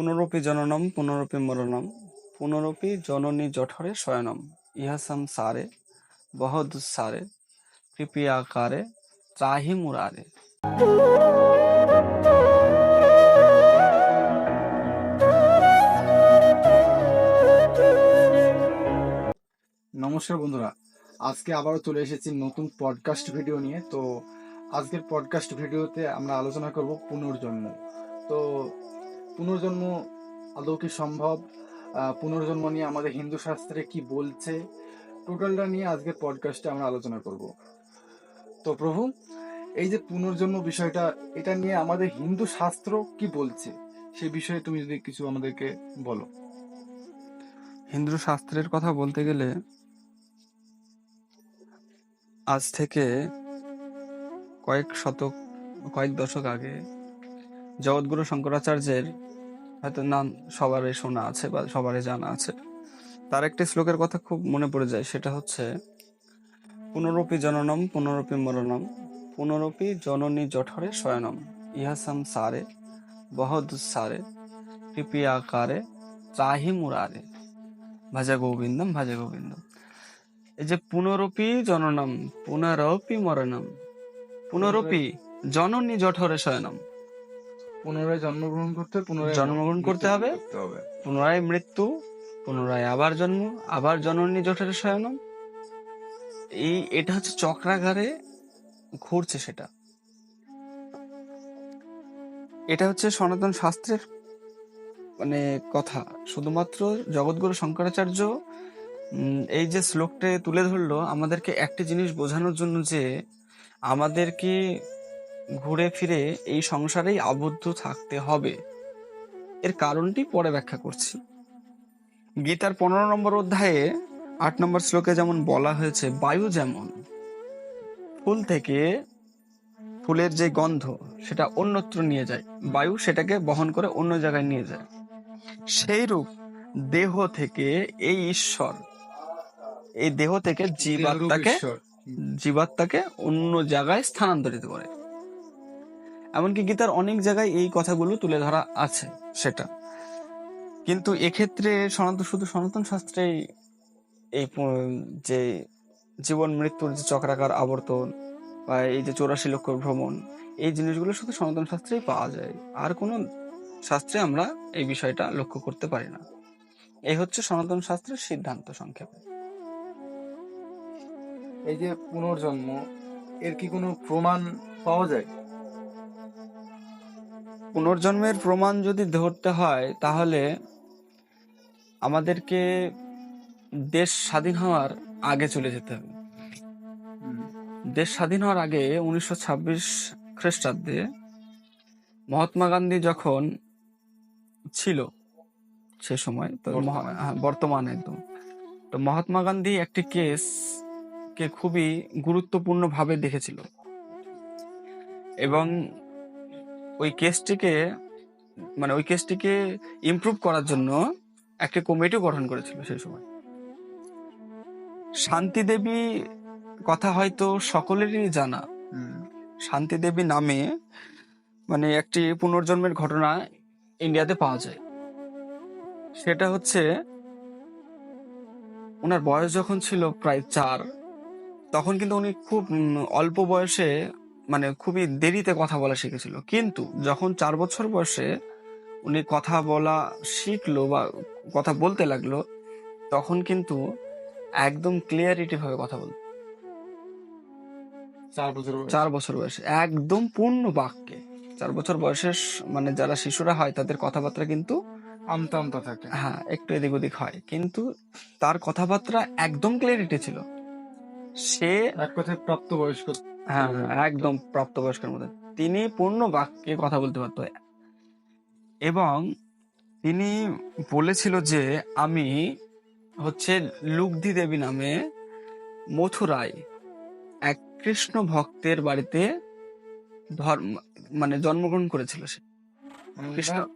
পুনরপি জননম, পুনরপি মরণম, পুনরপি জননী জঠরে শয়নম। ইহাসম সারে বহদুসারে কৃপিয়াকারে, ত্রাহি মুরারে। নমস্কার বন্ধুরা, আজকে আবারও চলে এসেছি নতুন পডকাস্ট ভিডিও নিয়ে। তো, আজকের পডকাস্ট ভিডিওতে আমরা আলোচনা করব পুনর্জন্ম। তো পুনর্জন্ম আদৌ কি সম্ভব? পুনর্জন্ম নিয়ে আমাদের হিন্দু শাস্ত্রে কি বলছে? টোটালটা নিয়ে আজকের পডকাস্টে আমরা আলোচনা করব। তো প্রভু, এই যে পুনর্জন্ম বিষয়টা, এটা নিয়ে আমাদের হিন্দু শাস্ত্র কি বলছে? সে বিষয়ে তুমি যদি কিছু আমাদেরকে বলো। হিন্দু শাস্ত্রের কথা বলতে গেলে, আজ থেকে কয়েক শতক, কয়েক দশক আগে জগৎগুরু শঙ্করাচার্যের হয়তো নাম সবারই শোনা আছে বা সবারই জানা আছে। তার একটি শ্লোকের কথা খুব মনে পড়ে যায়, সেটা হচ্ছে, পুনরপি জননম, পুনরপি মরণম, পুনরপি জননী জঠরে শয়নম, ইহাসাম সারে বহদুসারে কৃপিয়াকারে ত্রাহি মুরারে। ভাজা গোবিন্দম ভাজা গোবিন্দম। এই যে পুনরপি জননম, পুনরপি মরণম, পুনরপি জননী জঠরে শয়নম পুনরায় জন্মগ্রহণ করতে পুনরায় জন্মগ্রহণ করতে হবে। পুনরায় মৃত্যু পুনরায় আবার জন্ম আবার জননী জঠরে শয়নম। এই এটা হচ্ছে চক্রাগারে ঘুরছে সেটা। এটা হচ্ছে সনাতন শাস্ত্রের মানে কথা। শুধুমাত্র জগৎগুরু শঙ্করাচার্য এই যে শ্লোকটা তুলে ধরলো আমাদেরকে একটি জিনিস বোঝানোর জন্য যে আমাদেরকে ঘুরে ফিরে এই সংসারেই আবদ্ধ থাকতে হবে। এর কারণটি পরে ব্যাখ্যা করছি। গীতার পনেরো নম্বর অধ্যায়ে আট নম্বর শ্লোকে যেমন বলা হয়েছে বায়ু যেমন ফুল থেকে ফুলের যে গন্ধ সেটা অন্যত্র নিয়ে যায়। বায়ু সেটাকে বহন করে অন্য জায়গায় নিয়ে যায়। সেই রূপ দেহ থেকে এই ঈশ্বর এই দেহ থেকে জীবাত্মাকে জীবাত্মাকে অন্য জায়গায় স্থানান্তরিত করে। এমনকি গীতার অনেক জায়গায় এই কথাগুলো তুলে ধরা আছে, সেটা। কিন্তু এক্ষেত্রে সনাতন, শুধু সনাতন শাস্ত্রেই এই যে জীবন, মৃত্যুর যে চক্রাকার আবর্তন বা এই যে চৌরাশি লক্ষ ভ্রমণ, এই জিনিসগুলো শুধু সনাতন শাস্ত্রেই পাওয়া যায়। আর কোনো শাস্ত্রে আমরা এই বিষয়টা লক্ষ্য করতে পারি না। এই হচ্ছে সনাতন শাস্ত্রের সিদ্ধান্ত সংক্ষেপে। এই যে পুনর্জন্ম, এর কি কোনো প্রমাণ পাওয়া যায়? পুনর্জন্মের প্রমাণ যদি ধরতে হয় তাহলে আমাদেরকে দেশ স্বাধীন হওয়ার আগে চলে যেতে হবে। দেশ স্বাধীন হওয়ার আগে উনিশশো ছাব্বিশ খ্রিস্টাব্দে মহাত্মা গান্ধী যখন ছিল সে সময় তো বর্তমানে। হ্যাঁ, বর্তমানে একদম। তো মহাত্মা গান্ধী একটি কেস কে খুবই গুরুত্বপূর্ণ ভাবে দেখেছিল। এবং ওই কেসটিকে মানে ওই কেসটিকে ইমপ্রুভ করার জন্য একটি কমিটি গঠন করেছিল সেই সময়। শান্তি দেবী কথা হয়তো সকলেরই জানা। শান্তি দেবী নামে মানে একটি পুনর্জন্মের ঘটনা ইন্ডিয়াতে পাওয়া যায়। সেটা হচ্ছে ওনার বয়স যখন ছিল প্রায় চার তখন কিন্তু উনি খুব অল্প বয়সে মানে খুবই দেরিতে কথা বলা শিখেছিল। কিন্তু যখন চার বছর বয়সে উনি কথা বলা শিখলো বা কথা বলতে লাগল তখন কিন্তু একদম ক্লিয়ারিটি ভাবে কথা বলতো চার বছর চার বছর বয়সে। একদম পূর্ণ বাক্যে। চার বছর বয়সের মানে যারা শিশুরা হয় তাদের কথাবার্তা কিন্তু আমতা আমতা থাকে। হ্যাঁ একটু এদিক ওদিক হয়। কিন্তু তার কথাবার্তা একদম ক্লিয়ারিটি ছিল। সে এক কথায় প্রাপ্ত বয়স্ক হ্যাঁ হ্যাঁ, একদম প্রাপ্তবয়স্কের মধ্যে। তিনি পূর্ণ বাক্যে কথা বলতে পারতো। এবং তিনি বলেছিল যে আমি হচ্ছে লুগধি দেবী নামে মথুরায় এক কৃষ্ণ ভক্তের বাড়িতে ধর্ম মানে জন্মগ্রহণ করেছিল সে। মানে কৃষ্ণ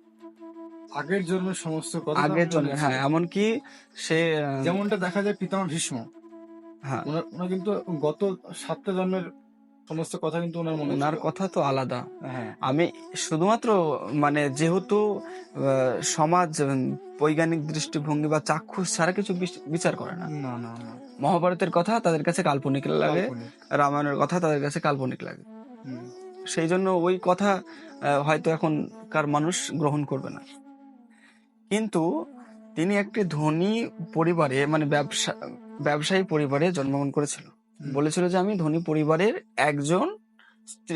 আগের জন্মের সমস্ত কথা আগের জন্য হ্যাঁ এমনকি সে যেমনটা দেখা যায় পিতামহ ভীষ্ম হ্যাঁ। ওনার কিন্তু গত সাতটা জন্মের সমস্ত কথা কিন্তু ওনার মনে ওনার কথা তো আলাদা। হ্যাঁ। আমি শুধুমাত্র মানে যেহেতু সমাজ বৈজ্ঞানিক দৃষ্টিভঙ্গি বা চাক্ষুষ ছাড়া কিছু বিচ- বিচার করে না। না না না। মহাভারতের কথা তাদের কাছে কাল্পনিক লাগে। রামায়ণের কথা তাদের কাছে কাল্পনিক লাগে। সেই জন্য ওই কথা হয়তো এখনকার মানুষ গ্রহণ করবে না। কিন্তু তিনি একটি ধনী পরিবারে মানে ব্যবসা ব্যবসায়ী পরিবারে জন্মগ্রহণ করেছিল। বলেছিল যে আমি ধনী পরিবারের একজন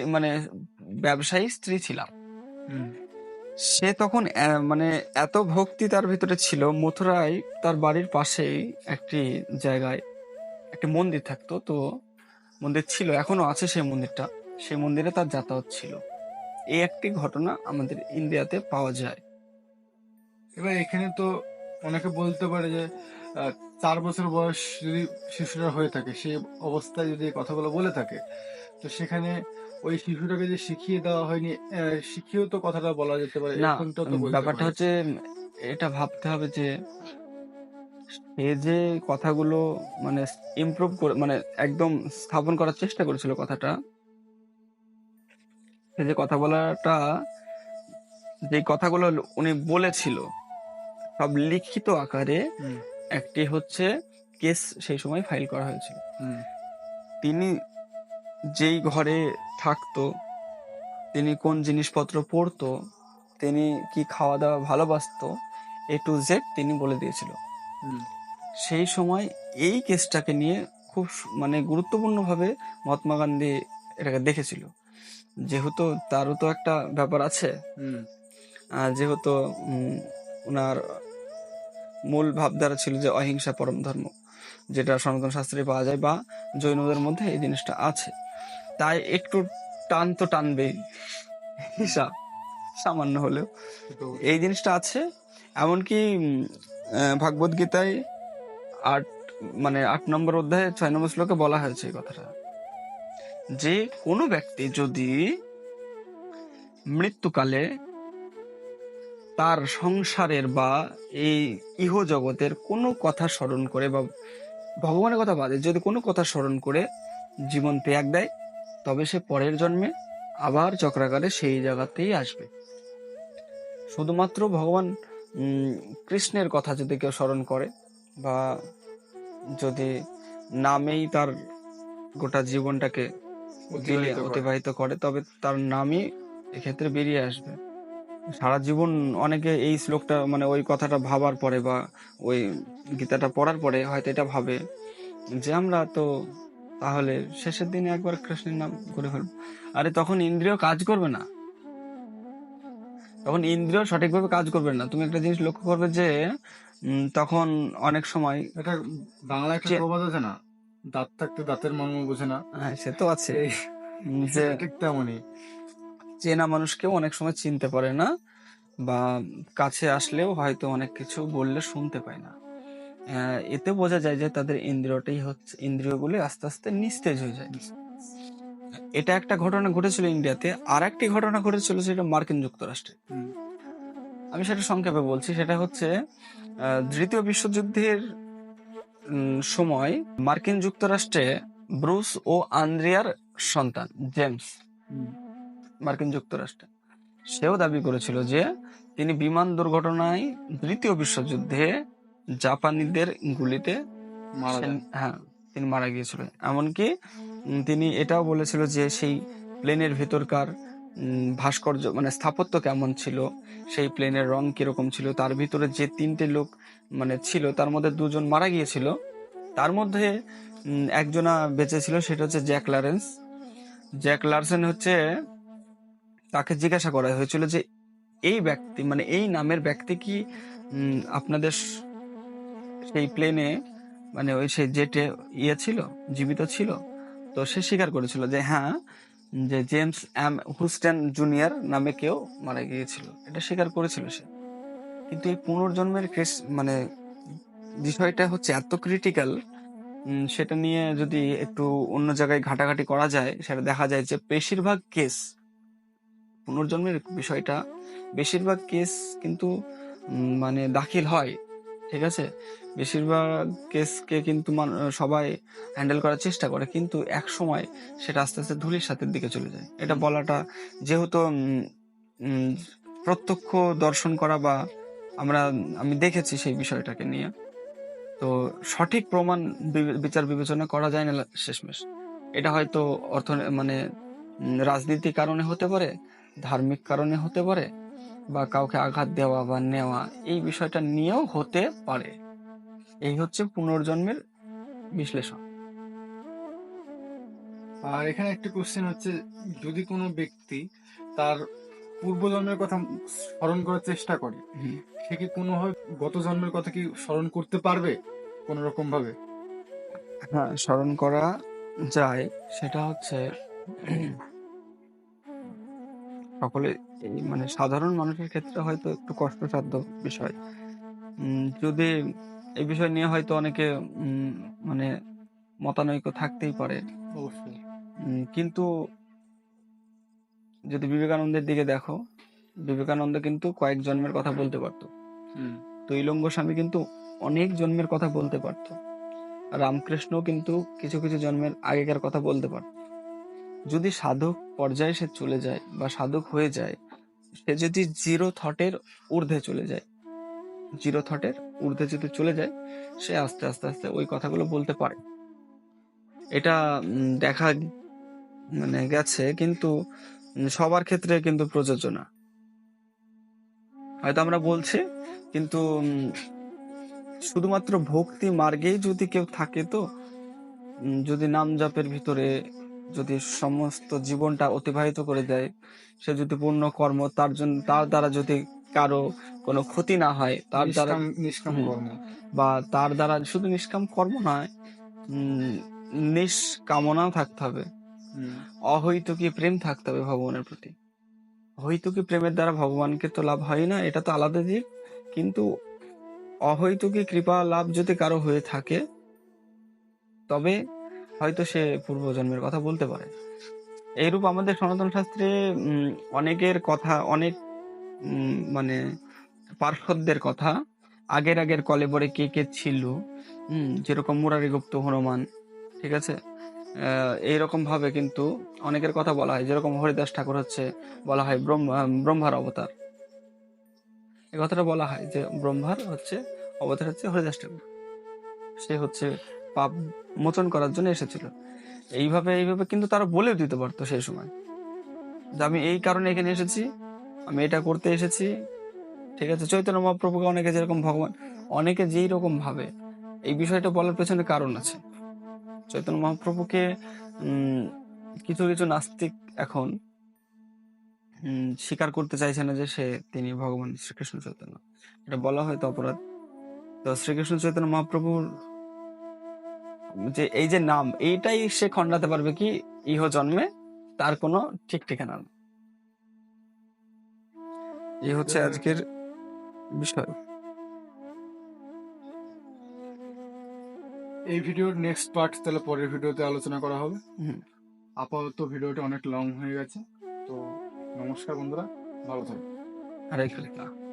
মানে ব্যবসায়ী স্ত্রী ছিলাম। সে তখন মানে এত ভক্তি তার ভিতরে ছিল মথুরায় তার বাড়ির পাশেই একটি জায়গায় একটি মন্দির থাকতো তো মন্দির ছিল এখনও আছে সেই মন্দিরটা। সেই মন্দিরে তার যাতায়াত ছিল। এই একটি ঘটনা আমাদের ইন্ডিয়াতে পাওয়া যায়। এবার এখানে তো অনেকে বলতে পারে যে চার বছর বয়স যদি শিশুরা হয়ে থাকে সেই অবস্থায় যদি কথাগুলো বলে থাকে তো সেখানে ওই শিশুটাকে যে শিখিয়ে দেওয়া হয়নি শিখিয়েও তো কথাটা বলা যেতে পারে ব্যাপারটা হচ্ছে এটা ভাবতে হবে যে সে যে কথাগুলো মানে ইমপ্রুভ করে মানে একদম স্থাপন করার চেষ্টা করেছিল কথাটা সে যে কথা বলাটা যে কথাগুলো উনি বলেছিল সব লিখিত আকারে একটি হচ্ছে কেস সেই সময় ফাইল করা হয়েছিল। তিনি যেই ঘরে থাকতো তিনি কোন জিনিসপত্র পড়তো তিনি কি খাওয়া দাওয়া ভালোবাসতো এ টু জেড তিনি বলে দিয়েছিল। সেই সময় এই কেসটাকে নিয়ে খুব মানে গুরুত্বপূর্ণভাবে মহাত্মা গান্ধী এটাকে দেখেছিল। যেহেতু তারও তো একটা ব্যাপার আছে। যেহেতু ওনার মূল ভাবধারা ছিল যে অহিংসা পরম ধর্ম যেটা সনাতন শাস্ত্রে পাওয়া যায় বা জৈনদের মধ্যে এই জিনিসটা আছে। তাই একটু টান তো টানবেই হিসাব সামান্য হলেও। এই জিনিসটা আছে এমনকি ভাগবত গীতায় আট মানে আট নম্বর অধ্যায়ে ছয় নম্বর শ্লোকে বলা হয়েছে এই কথাটা। যে কোনো ব্যক্তি যদি মৃত্যুকালে তার সংসারের বা এই ইহ জগতের কোনো কথা স্মরণ করে বা ভগবানের কথা বাদে যদি কোনো কথা স্মরণ করে জীবন ত্যাগ দেয় তবে সে পরের জন্মে আবার চক্রাকারে সেই জায়গাতেই আসবে। শুধুমাত্র ভগবান কৃষ্ণের কথা যদি কেউ স্মরণ করে বা যদি নামেই তার গোটা জীবনটাকে অতিবাহিত করে তবে তার নামই এক্ষেত্রে বেরিয়ে আসবে। সারা জীবন অনেকে এই শ্লোকটা মানে ওই কথাটা ভাবার পরে বা ওই গীতাটা পড়ার পরে হয়তো এটা ভাবে যে আমরা তো তাহলে শেষের দিনে একবার কৃষ্ণের নাম করে ফেলব। আরে তখন ইন্দ্রিয় কাজ করবে না। তখন ইন্দ্রিয় সঠিকভাবে কাজ করবে না। তুমি একটা জিনিস লক্ষ্য করবে যে তখন অনেক সময় এটা বাংলা একটা প্রবাদ আছে না? দাঁত থাকতে দাঁতের মর্ম বোঝে না। হ্যাঁ সে তো আছে। যে ঠিক তেমনই। চেনা মানুষকেও অনেক সময় চিনতে পারে না বা কাছে আসলেও হয়তো অনেক কিছু বললে শুনতে পায় না। এতে বোঝা যায় যে তাদের ইন্দ্রিয়টাই হচ্ছে, ইন্দ্রিয়গুলি আস্তে আস্তে নিস্তেজ হয়ে যায়। এটা একটা ঘটনা ঘটেছিল ইন্ডিয়াতে। আর একটি ঘটনা ঘটেছিল সেটা মার্কিন যুক্তরাষ্ট্রে। আমি সেটা সংক্ষেপে বলছি। সেটা হচ্ছে দ্বিতীয় বিশ্বযুদ্ধের সময় মার্কিন যুক্তরাষ্ট্রে ব্রুস ও আন্দ্রিয়ার সন্তান, জেমস। মার্কিন যুক্তরাষ্ট্রে। সেও দাবি করেছিল যে তিনি বিমান দুর্ঘটনায় দ্বিতীয় বিশ্বযুদ্ধে জাপানিদের গুলিতে মারা হ্যাঁ তিনি মারা গিয়েছিল। এমনকি তিনি এটাও বলেছিল যে সেই প্লেনের ভেতরকার ভাস্কর্য মানে স্থাপত্য কেমন ছিল সেই প্লেনের রং কীরকম ছিল তার ভিতরে যে তিনটে লোক মানে ছিল তার মধ্যে দুজন মারা গিয়েছিল। তার মধ্যে একজনা বেঁচে ছিল সেটা হচ্ছে জ্যাক লারেন্স। জ্যাক লার্সেন হচ্ছে তাকে জিজ্ঞাসা করা হয়েছিল যে, এই ব্যক্তি মানে এই নামের ব্যক্তি কি আপনাদের সেই প্লেনে মানে ওই সেই জেটে ইয়ে ছিল, জীবিত ছিল? তো সে স্বীকার করেছিল যে হ্যাঁ যে জেমস এম হুস্টেন জুনিয়র নামে কেউ মারা গিয়েছিল। এটা স্বীকার করেছিল সে। কিন্তু এই পুনর্জন্মের কেস মানে বিষয়টা হচ্ছে এত ক্রিটিক্যাল সেটা নিয়ে যদি একটু অন্য জায়গায় ঘাটাঘাটি করা যায়, সেটা দেখা যায় যে বেশিরভাগ কেস পুনর্জন্মের বিষয়টা বেশিরভাগ কেস কিন্তু মানে দাখিল হয়, ঠিক আছে? বেশিরভাগ কেসকে কিন্তু সবাই হ্যান্ডেল করার চেষ্টা করে, কিন্তু এক সময় সেটা আস্তে আস্তে ধুলির সাথের দিকে চলে যায়। এটা বলাটা যেহেতু প্রত্যক্ষ দর্শন করা বা আমরা, আমি দেখেছি সেই বিষয়টাকে নিয়ে, তো সঠিক প্রমাণ বিচার বিবেচনা করা যায় না শেষমেশ। এটা হয়তো অর্থ মানে রাজনীতির কারণে হতে পারে ধার্মিক কারণে হতে পারে বা কাউকে আঘাত দেওয়া বা নেওয়া এই বিষয়টা নিয়েও হতে পারে। এই হচ্ছে পুনর্জন্মের বিশ্লেষণ। আর এখানে একটা কোশ্চেন হচ্ছে যদি কোনো ব্যক্তি তার পূর্বজন্মের কথা স্মরণ করার চেষ্টা করে সে কি কোনোভাবে গত জন্মের কথা কি স্মরণ করতে পারবে কোনো রকম ভাবে হ্যাঁ স্মরণ করা যায়। সেটা হচ্ছে সকলে এই মানে সাধারণ মানুষের ক্ষেত্রে হয়তো একটু কষ্টসাধ্য বিষয়। যদি এই বিষয় নিয়ে হয়তো অনেকে মানে মতানৈক্য থাকতেই পারে। অবশ্যই। কিন্তু যদি বিবেকানন্দের দিকে দেখো বিবেকানন্দ কিন্তু কয়েক জন্মের কথা বলতে পারতো। তৈলঙ্গ স্বামী কিন্তু অনেক জন্মের কথা বলতে পারতো। রামকৃষ্ণ কিন্তু কিছু কিছু জন্মের আগেকার কথা বলতে পারত। যদি সাধক পর্যায়ে সে চলে যায় বা সাধক হয়ে যায়, সে যদি জিরো থটের ঊর্ধ্বে চলে যায়, জিরো থটের ঊর্ধ্বে যদি চলে যায়, সে আস্তে আস্তে আস্তে ওই কথাগুলো বলতে পারে। এটা দেখা মানে গেছে, কিন্তু সবার ক্ষেত্রে কিন্তু প্রযোজ্য না। হয়তো আমরা বলছি, কিন্তু শুধুমাত্র ভক্তি মার্গেই যদি কেউ থাকে তো যদি নাম জাপের ভিতরে যদি সমস্ত জীবনটা অতিবাহিত করে দেয় সে যদি পূর্ণ কর্ম তার জন্য তার দ্বারা যদি কারও কোনো ক্ষতি না হয় তার দ্বারা নিষ্কাম। কর্ম। বা তার দ্বারা শুধু নিষ্কাম কর্ম নয় উম, নিষ্কামনাও থাকতে হবে। অহৈতুকী প্রেম থাকতে হবে ভগবানের প্রতি। অহৈতুকী প্রেমের দ্বারা ভগবানকে তো লাভ হয় না এটা তো আলাদা দিক। কিন্তু অহৈতুকী কৃপা লাভ যদি কারও হয়ে থাকে তবে হয়তো সে পূর্বজন্মের কথা বলতে পারে। এইরূপ আমাদের সনাতন শাস্ত্রে অনেকের কথা, অনেক মানে পার্শ্বদের কথা, আগের আগের কলেবরে কে কে ছিল যেরকম মুরারি গুপ্ত হনুমান, ঠিক আছে? এইরকম ভাবে কিন্তু অনেকের কথা বলা হয়। যেরকম হরিদাস ঠাকুর হচ্ছে, বলা হয় ব্রহ্মা, ব্রহ্মার অবতার। এই কথাটা বলা হয় যে ব্রহ্মার হচ্ছে, অবতার হচ্ছে হরিদাস ঠাকুর। সে হচ্ছে পাপ মোচন করার জন্য এসেছিল। এইভাবে এইভাবে কিন্তু তারা বলেও দিতে পারতো সেই সময় যে আমি এই কারণে এখানে এসেছি, আমি এটা করতে এসেছি। ঠিক আছে, চৈতন্য মহাপ্রভুকে অনেকে যেরকম ভগবান, অনেকে যেই রকম ভাবে, এই বিষয়টা বলার পেছনে কারণ আছে। চৈতন্য মহাপ্রভুকে কিছু কিছু নাস্তিক এখন স্বীকার করতে চাইছে না যে সে, তিনি ভগবান শ্রীকৃষ্ণ চৈতন্য। এটা বলা হয়তো অপরাধ। তো শ্রীকৃষ্ণ চৈতন্য মহাপ্রভুর যে এই যে নাম এইটাই সে খণ্ডাতে পারবে কি ইহ জন্মে তার কোনো ঠিক ঠিকানা নেই। এই হচ্ছে আজকের বিষয় এই ভিডিওর নেক্সট পার্ট তাহলে পরের ভিডিওতে আলোচনা করা হবে হুম। আপাতত ভিডিওটা অনেক লং হয়ে গেছে তো নমস্কার বন্ধুরা ভালো থাকবেন হরে